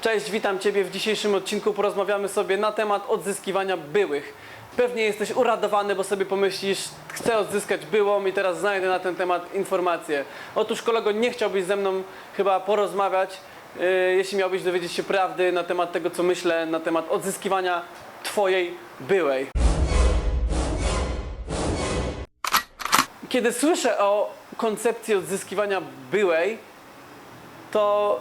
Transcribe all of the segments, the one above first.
Cześć, witam Ciebie w dzisiejszym odcinku. Porozmawiamy sobie na temat odzyskiwania byłych. Pewnie jesteś uradowany, bo sobie pomyślisz, chcę odzyskać byłą i teraz znajdę na ten temat informacje. Otóż kolego, nie chciałbyś ze mną chyba porozmawiać, yy, jeśli miałbyś dowiedzieć się prawdy na temat tego, co myślę, na temat odzyskiwania Twojej byłej. Kiedy słyszę o koncepcji odzyskiwania byłej, to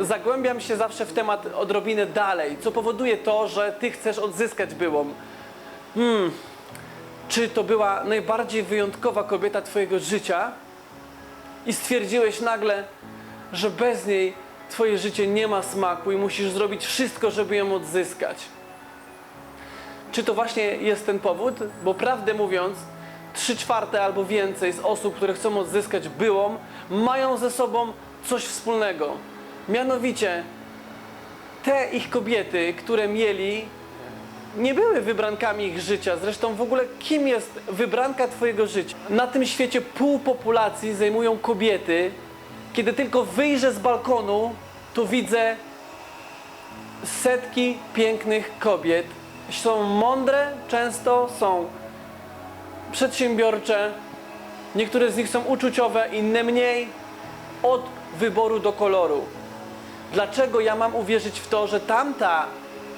zagłębiam się zawsze w temat odrobinę dalej, co powoduje to, że ty chcesz odzyskać byłą. Hmm, czy to była najbardziej wyjątkowa kobieta twojego życia i stwierdziłeś nagle, że bez niej twoje życie nie ma smaku i musisz zrobić wszystko, żeby ją odzyskać? Czy to właśnie jest ten powód? Bo prawdę mówiąc, trzy czwarte albo więcej z osób, które chcą odzyskać byłą, mają ze sobą coś wspólnego. Mianowicie te ich kobiety, które mieli, nie były wybrankami ich życia. Zresztą w ogóle kim jest wybranka Twojego życia? Na tym świecie pół populacji zajmują kobiety. Kiedy tylko wyjrzę z balkonu, to widzę setki pięknych kobiet. Są mądre, często są przedsiębiorcze, niektóre z nich są uczuciowe, inne mniej. Od wyboru do koloru. Dlaczego ja mam uwierzyć w to, że tamta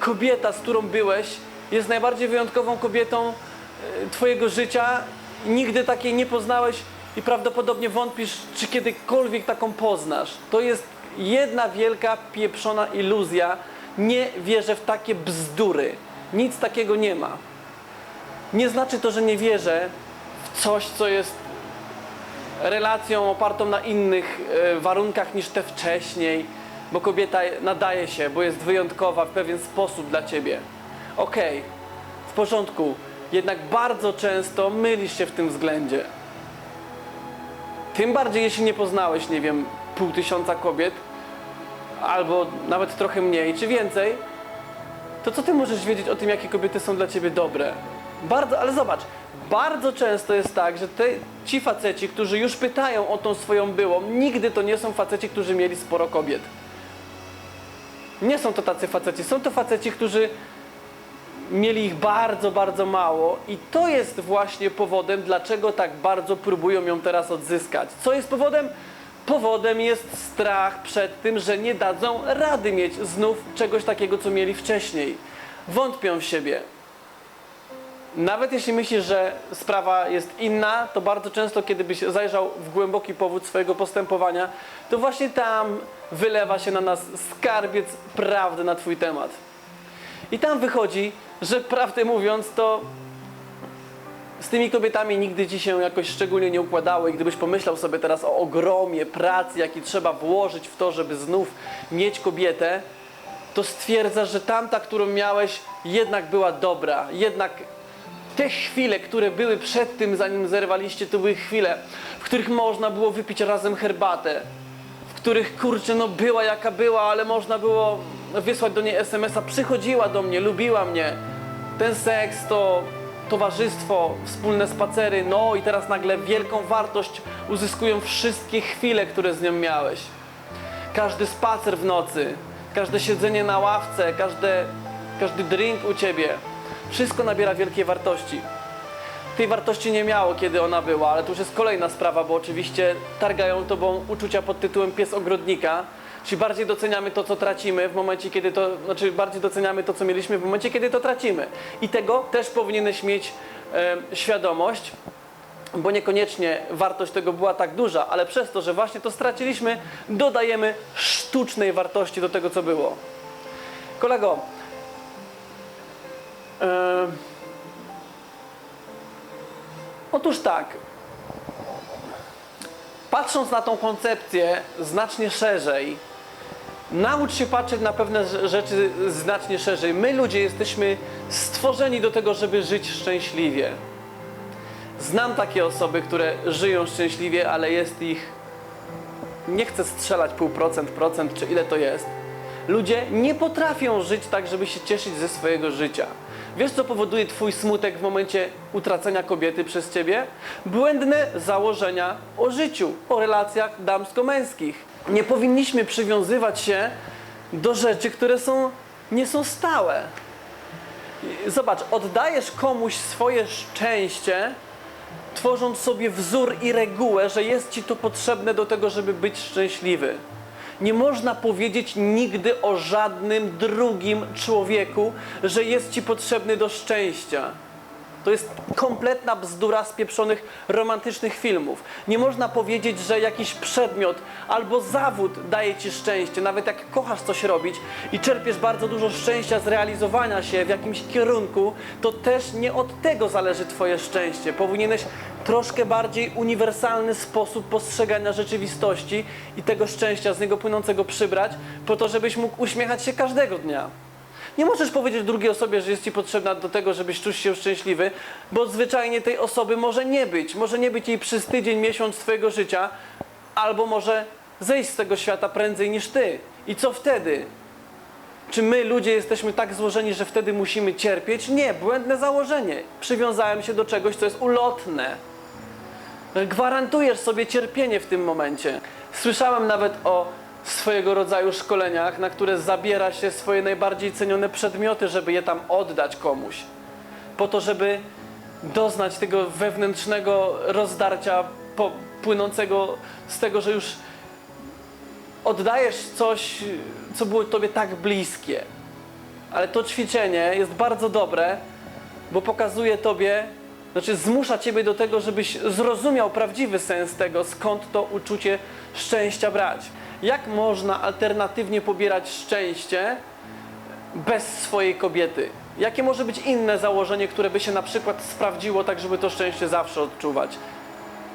kobieta, z którą byłeś, jest najbardziej wyjątkową kobietą e, Twojego życia? Nigdy takiej nie poznałeś i prawdopodobnie wątpisz, czy kiedykolwiek taką poznasz. To jest jedna wielka, pieprzona iluzja. Nie wierzę w takie bzdury. Nic takiego nie ma. Nie znaczy to, że nie wierzę w coś, co jest relacją opartą na innych e, warunkach niż te wcześniej, bo kobieta nadaje się, bo jest wyjątkowa w pewien sposób dla ciebie. Okej, w porządku, jednak bardzo często mylisz się w tym względzie. Tym bardziej, jeśli nie poznałeś, nie wiem, pół tysiąca kobiet, albo nawet trochę mniej czy więcej, to co ty możesz wiedzieć o tym, jakie kobiety są dla ciebie dobre? Bardzo, ale zobacz, bardzo często jest tak, że te, ci faceci, którzy już pytają o tą swoją byłą, nigdy to nie są faceci, którzy mieli sporo kobiet. Nie są to tacy faceci, są to faceci, którzy mieli ich bardzo, bardzo mało i to jest właśnie powodem, dlaczego tak bardzo próbują ją teraz odzyskać. Co jest powodem? Powodem jest strach przed tym, że nie dadzą rady mieć znów czegoś takiego, co mieli wcześniej. Wątpią w siebie. Nawet jeśli myślisz, że sprawa jest inna, to bardzo często, kiedy byś zajrzał w głęboki powód swojego postępowania, to właśnie tam wylewa się na nas skarbiec prawdy na Twój temat. I tam wychodzi, że prawdę mówiąc, to z tymi kobietami nigdy ci się jakoś szczególnie nie układało i gdybyś pomyślał sobie teraz o ogromie pracy, jaki trzeba włożyć w to, żeby znów mieć kobietę, to stwierdzasz, że tamta, którą miałeś, jednak była dobra. Jednak te chwile, które były przed tym, zanim zerwaliście, to były chwile, w których można było wypić razem herbatę. W których, kurczę, no była jaka była, ale można było wysłać do niej SMS-a. Przychodziła do mnie, lubiła mnie. Ten seks to towarzystwo, wspólne spacery, no i teraz nagle wielką wartość uzyskują wszystkie chwile, które z nią miałeś. Każdy spacer w nocy, każde siedzenie na ławce, każde, każdy drink u ciebie, wszystko nabiera wielkiej wartości. Tej wartości nie miało, kiedy ona była, ale to już jest kolejna sprawa, bo oczywiście targają tobą uczucia pod tytułem pies ogrodnika, czyli bardziej doceniamy to, co tracimy w momencie, kiedy to, znaczy bardziej doceniamy to, co mieliśmy w momencie, kiedy to tracimy. I tego też powinieneś mieć e, świadomość, bo niekoniecznie wartość tego była tak duża, ale przez to, że właśnie to straciliśmy, dodajemy sztucznej wartości do tego, co było. Kolego, e, otóż tak, patrząc na tą koncepcję znacznie szerzej, naucz się patrzeć na pewne rze- rzeczy znacznie szerzej. My ludzie jesteśmy stworzeni do tego, żeby żyć szczęśliwie. Znam takie osoby, które żyją szczęśliwie, ale jest ich, nie chcę strzelać pół procent, procent, czy ile to jest. Ludzie nie potrafią żyć tak, żeby się cieszyć ze swojego życia. Wiesz, co powoduje Twój smutek w momencie utracenia kobiety przez Ciebie? Błędne założenia o życiu, o relacjach damsko-męskich. Nie powinniśmy przywiązywać się do rzeczy, które są, nie są stałe. Zobacz, oddajesz komuś swoje szczęście, tworząc sobie wzór i regułę, że jest ci to potrzebne do tego, żeby być szczęśliwy. Nie można powiedzieć nigdy o żadnym drugim człowieku, że jest ci potrzebny do szczęścia. To jest kompletna bzdura z pieprzonych romantycznych filmów. Nie można powiedzieć, że jakiś przedmiot albo zawód daje ci szczęście, nawet jak kochasz coś robić i czerpiesz bardzo dużo szczęścia z realizowania się w jakimś kierunku, to też nie od tego zależy twoje szczęście. Powinieneś troszkę bardziej uniwersalny sposób postrzegania rzeczywistości i tego szczęścia z niego płynącego przybrać, po to, żebyś mógł uśmiechać się każdego dnia. Nie możesz powiedzieć drugiej osobie, że jest ci potrzebna do tego, żebyś czuł się szczęśliwy, bo zwyczajnie tej osoby może nie być. Może nie być jej przez tydzień, miesiąc twojego życia, albo może zejść z tego świata prędzej niż ty. I co wtedy? Czy my, ludzie, jesteśmy tak złożeni, że wtedy musimy cierpieć? Nie, błędne założenie. Przywiązałem się do czegoś, co jest ulotne. Gwarantujesz sobie cierpienie w tym momencie. Słyszałem nawet o swojego rodzaju szkoleniach, na które zabiera się swoje najbardziej cenione przedmioty, żeby je tam oddać komuś. Po to, żeby doznać tego wewnętrznego rozdarcia po, płynącego z tego, że już oddajesz coś, co było tobie tak bliskie. Ale to ćwiczenie jest bardzo dobre, bo pokazuje tobie, znaczy zmusza ciebie do tego, żebyś zrozumiał prawdziwy sens tego, skąd to uczucie szczęścia brać. Jak można alternatywnie pobierać szczęście bez swojej kobiety? Jakie może być inne założenie, które by się na przykład sprawdziło, tak żeby to szczęście zawsze odczuwać?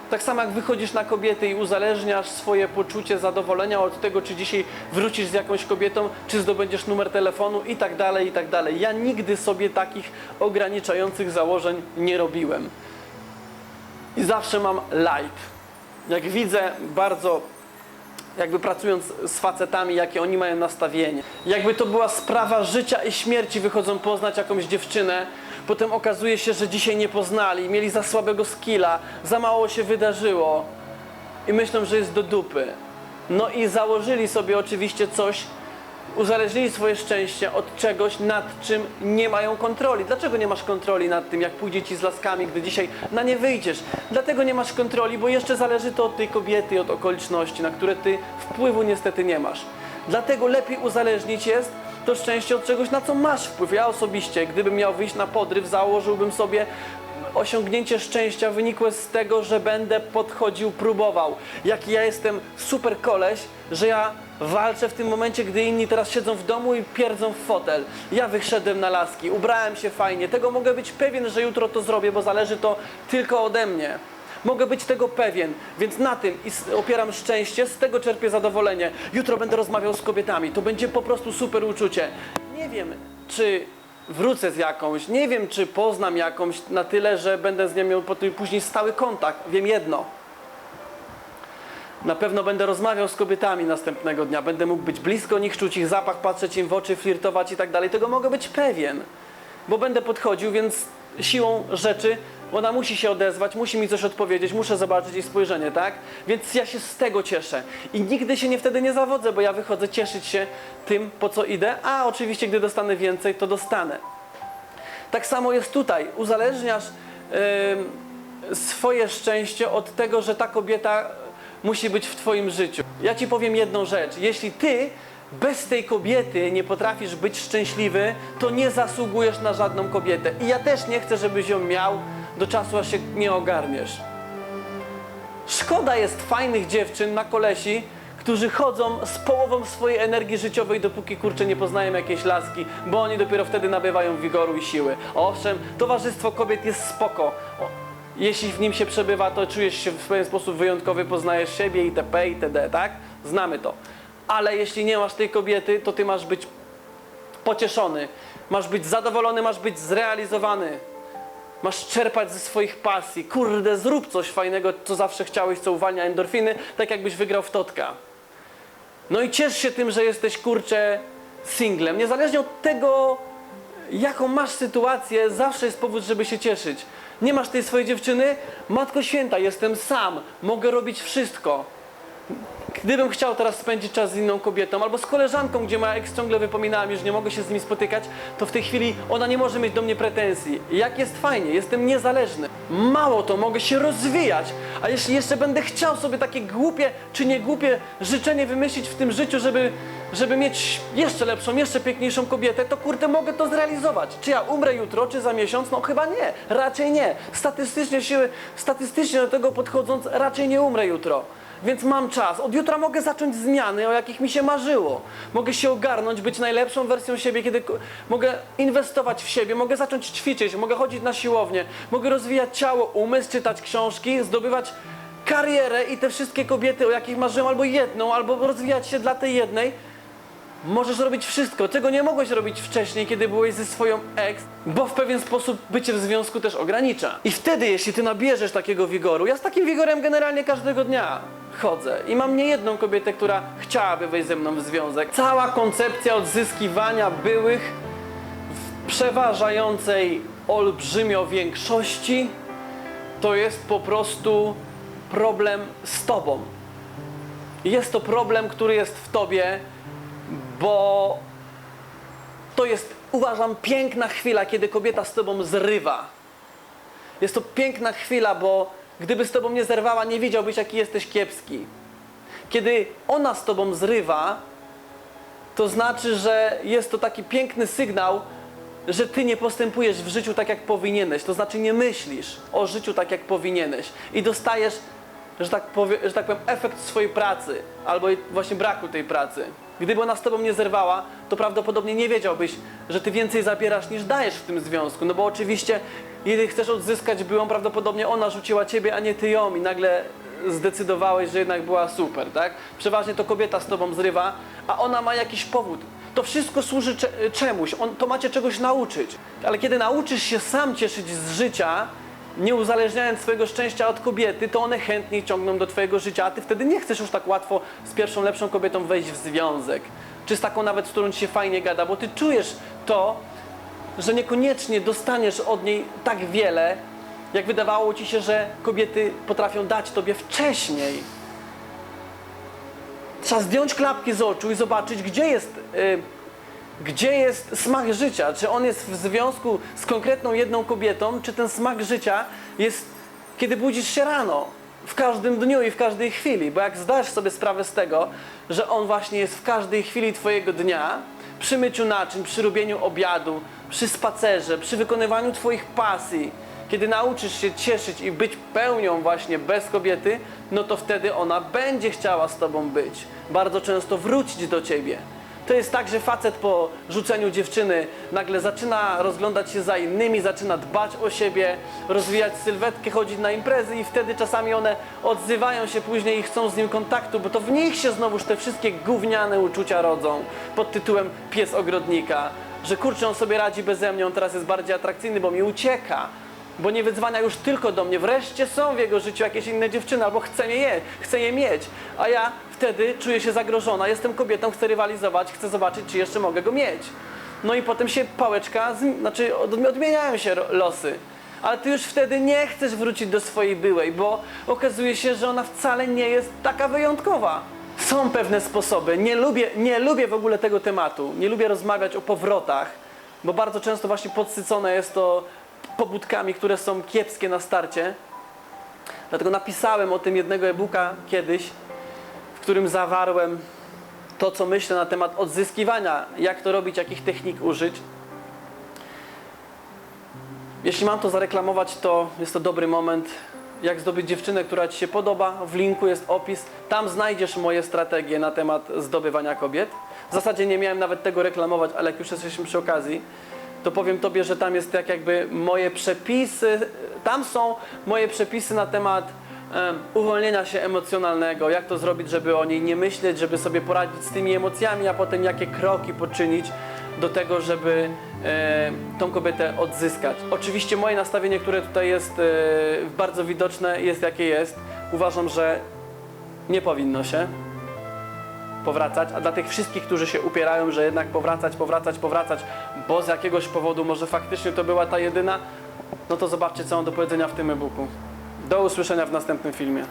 Tak samo jak wychodzisz na kobiety i uzależniasz swoje poczucie zadowolenia od tego, czy dzisiaj wrócisz z jakąś kobietą, czy zdobędziesz numer telefonu i tak dalej, i tak dalej. Ja nigdy sobie takich ograniczających założeń nie robiłem. I zawsze mam light. Jak widzę bardzo jakby pracując z facetami, jakie oni mają nastawienie. Jakby to była sprawa życia i śmierci, wychodzą poznać jakąś dziewczynę, potem okazuje się, że dzisiaj nie poznali, mieli za słabego skilla, za mało się wydarzyło i myślą, że jest do dupy. No i założyli sobie oczywiście coś, uzależnili swoje szczęście od czegoś, nad czym nie mają kontroli. Dlaczego nie masz kontroli nad tym, jak pójdzie ci z laskami, gdy dzisiaj na nie wyjdziesz? Dlatego nie masz kontroli, bo jeszcze zależy to od tej kobiety od okoliczności, na które ty wpływu niestety nie masz. Dlatego lepiej uzależnić jest to szczęście od czegoś, na co masz wpływ. Ja osobiście, gdybym miał wyjść na podryw, założyłbym sobie osiągnięcie szczęścia wynikłe z tego, że będę podchodził, próbował. Jaki ja jestem super koleś, że ja walczę w tym momencie, gdy inni teraz siedzą w domu i pierdzą w fotel. Ja wyszedłem na laski, ubrałem się fajnie. Tego mogę być pewien, że jutro to zrobię, bo zależy to tylko ode mnie. Mogę być tego pewien, więc na tym opieram szczęście, z tego czerpię zadowolenie. Jutro będę rozmawiał z kobietami, to będzie po prostu super uczucie. Nie wiem, czy wrócę z jakąś, nie wiem, czy poznam jakąś na tyle, że będę z nią miał później stały kontakt. Wiem jedno. Na pewno będę rozmawiał z kobietami następnego dnia, będę mógł być blisko nich, czuć ich zapach, patrzeć im w oczy, flirtować i tak dalej. Tego mogę być pewien, bo będę podchodził, więc siłą rzeczy ona musi się odezwać, musi mi coś odpowiedzieć, muszę zobaczyć jej spojrzenie, tak? Więc ja się z tego cieszę i nigdy się nie wtedy nie zawodzę, bo ja wychodzę cieszyć się tym, po co idę, a oczywiście, gdy dostanę więcej, to dostanę. Tak samo jest tutaj. Uzależniasz em, swoje szczęście od tego, że ta kobieta musi być w Twoim życiu. Ja Ci powiem jedną rzecz. Jeśli Ty bez tej kobiety nie potrafisz być szczęśliwy, to nie zasługujesz na żadną kobietę. I ja też nie chcę, żebyś ją miał do czasu, aż się nie ogarniesz. Szkoda jest fajnych dziewczyn na kolesi, którzy chodzą z połową swojej energii życiowej, dopóki kurczę nie poznają jakiejś laski, bo oni dopiero wtedy nabywają wigoru i siły. Owszem, towarzystwo kobiet jest spoko. Jeśli w nim się przebywa, to czujesz się w pewien sposób wyjątkowy, poznajesz siebie itp. itd., tak? Znamy to. Ale jeśli nie masz tej kobiety, to ty masz być pocieszony, masz być zadowolony, masz być zrealizowany. Masz czerpać ze swoich pasji. Kurde, zrób coś fajnego, co zawsze chciałeś, co uwalnia endorfiny, tak jakbyś wygrał w totka. No i ciesz się tym, że jesteś kurczę singlem. Niezależnie od tego, jaką masz sytuację, zawsze jest powód, żeby się cieszyć. Nie masz tej swojej dziewczyny? Matko święta, jestem sam, mogę robić wszystko. gdybym chciał teraz spędzić czas z inną kobietą, albo z koleżanką, gdzie moja ex ciągle wypominała mi, że nie mogę się z nimi spotykać, to w tej chwili ona nie może mieć do mnie pretensji. Jak jest fajnie, jestem niezależny. Mało to, mogę się rozwijać, a jeśli jeszcze będę chciał sobie takie głupie czy nie głupie życzenie wymyślić w tym życiu, żeby, żeby mieć jeszcze lepszą, jeszcze piękniejszą kobietę, to kurde mogę to zrealizować. Czy ja umrę jutro, czy za miesiąc? No chyba nie, raczej nie. Statystycznie się, statystycznie do tego podchodząc, raczej nie umrę jutro. Więc mam czas. Od jutra mogę zacząć zmiany, o jakich mi się marzyło. Mogę się ogarnąć, być najlepszą wersją siebie, kiedy mogę inwestować w siebie, mogę zacząć ćwiczyć, mogę chodzić na siłownię, mogę rozwijać ciało, umysł, czytać książki, zdobywać karierę i te wszystkie kobiety, o jakich marzyłem, albo jedną, albo rozwijać się dla tej jednej. Możesz robić wszystko, czego nie mogłeś robić wcześniej, kiedy byłeś ze swoją ex, bo w pewien sposób bycie w związku też ogranicza. I wtedy, jeśli ty nabierzesz takiego wigoru, ja z takim wigorem generalnie każdego dnia chodzę i mam niejedną kobietę, która chciałaby wejść ze mną w związek. Cała koncepcja odzyskiwania byłych w przeważającej olbrzymio większości to jest po prostu problem z tobą. Jest to problem, który jest w tobie, bo to jest, uważam, piękna chwila, kiedy kobieta z tobą zrywa. Jest to piękna chwila, bo gdyby z tobą nie zerwała, nie wiedziałbyś, jaki jesteś kiepski. Kiedy ona z tobą zrywa, to znaczy, że jest to taki piękny sygnał, że ty nie postępujesz w życiu tak, jak powinieneś. To znaczy, nie myślisz o życiu tak, jak powinieneś. I dostajesz, że tak, powie, że tak powiem, efekt swojej pracy, albo właśnie braku tej pracy. Gdyby ona z tobą nie zerwała, to prawdopodobnie nie wiedziałbyś, że ty więcej zabierasz niż dajesz w tym związku. No bo oczywiście, jeżeli chcesz odzyskać byłą, prawdopodobnie ona rzuciła ciebie, a nie ty ją i nagle zdecydowałeś, że jednak była super, tak? Przeważnie to kobieta z tobą zrywa, a ona ma jakiś powód. To wszystko służy cze- czemuś, On, to macie czegoś nauczyć. Ale kiedy nauczysz się sam cieszyć z życia, nie uzależniając swojego szczęścia od kobiety, to one chętniej ciągną do twojego życia, a ty wtedy nie chcesz już tak łatwo z pierwszą lepszą kobietą wejść w związek. Czy z taką nawet, z którą ci się fajnie gada, bo ty czujesz to, że niekoniecznie dostaniesz od niej tak wiele, jak wydawało ci się, że kobiety potrafią dać tobie wcześniej. Trzeba zdjąć klapki z oczu i zobaczyć, gdzie jest, y, gdzie jest smak życia. Czy on jest w związku z konkretną jedną kobietą, czy ten smak życia jest, kiedy budzisz się rano. W każdym dniu i w każdej chwili, bo jak zdasz sobie sprawę z tego, że on właśnie jest w każdej chwili Twojego dnia, przy myciu naczyń, przy robieniu obiadu, przy spacerze, przy wykonywaniu Twoich pasji, kiedy nauczysz się cieszyć i być pełnią właśnie bez kobiety, no to wtedy ona będzie chciała z Tobą być. Bardzo często wrócić do Ciebie. To jest tak, że facet po rzuceniu dziewczyny nagle zaczyna rozglądać się za innymi, zaczyna dbać o siebie, rozwijać sylwetkę, chodzić na imprezy i wtedy czasami one odzywają się później i chcą z nim kontaktu, bo to w nich się znowuż te wszystkie gówniane uczucia rodzą pod tytułem pies ogrodnika, że kurczę on sobie radzi beze mnie, on teraz jest bardziej atrakcyjny, bo mi ucieka. Bo nie wyzwania już tylko do mnie. Wreszcie są w jego życiu jakieś inne dziewczyny, albo chce je, je, chce je mieć. A ja wtedy czuję się zagrożona. Jestem kobietą, chcę rywalizować, chcę zobaczyć, czy jeszcze mogę go mieć. No i potem się pałeczka, znaczy od- odmieniają się losy. Ale ty już wtedy nie chcesz wrócić do swojej byłej, bo okazuje się, że ona wcale nie jest taka wyjątkowa. Są pewne sposoby. Nie lubię, nie lubię w ogóle tego tematu. Nie lubię rozmawiać o powrotach, bo bardzo często właśnie podsycone jest to pobudkami, które są kiepskie na starcie. Dlatego napisałem o tym jednego e-booka kiedyś, w którym zawarłem to, co myślę na temat odzyskiwania, jak to robić, jakich technik użyć. Jeśli mam to zareklamować, to jest to dobry moment, jak zdobyć dziewczynę, która Ci się podoba. W linku jest opis. Tam znajdziesz moje strategie na temat zdobywania kobiet. W zasadzie nie miałem nawet tego reklamować, ale jak już jesteśmy przy okazji, to powiem Tobie, że tam jest tak jakby moje przepisy, tam są moje przepisy na temat em, uwolnienia się emocjonalnego, jak to zrobić, żeby o niej nie myśleć, żeby sobie poradzić z tymi emocjami, a potem jakie kroki poczynić do tego, żeby tą kobietę odzyskać. Oczywiście moje nastawienie, które tutaj jest e, bardzo widoczne, jest jakie jest. Uważam, że nie powinno się powracać, a dla tych wszystkich, którzy się upierają, że jednak powracać, powracać, powracać, bo z jakiegoś powodu może faktycznie to była ta jedyna, no to zobaczcie, co mam do powiedzenia w tym e-booku. Do usłyszenia w następnym filmie.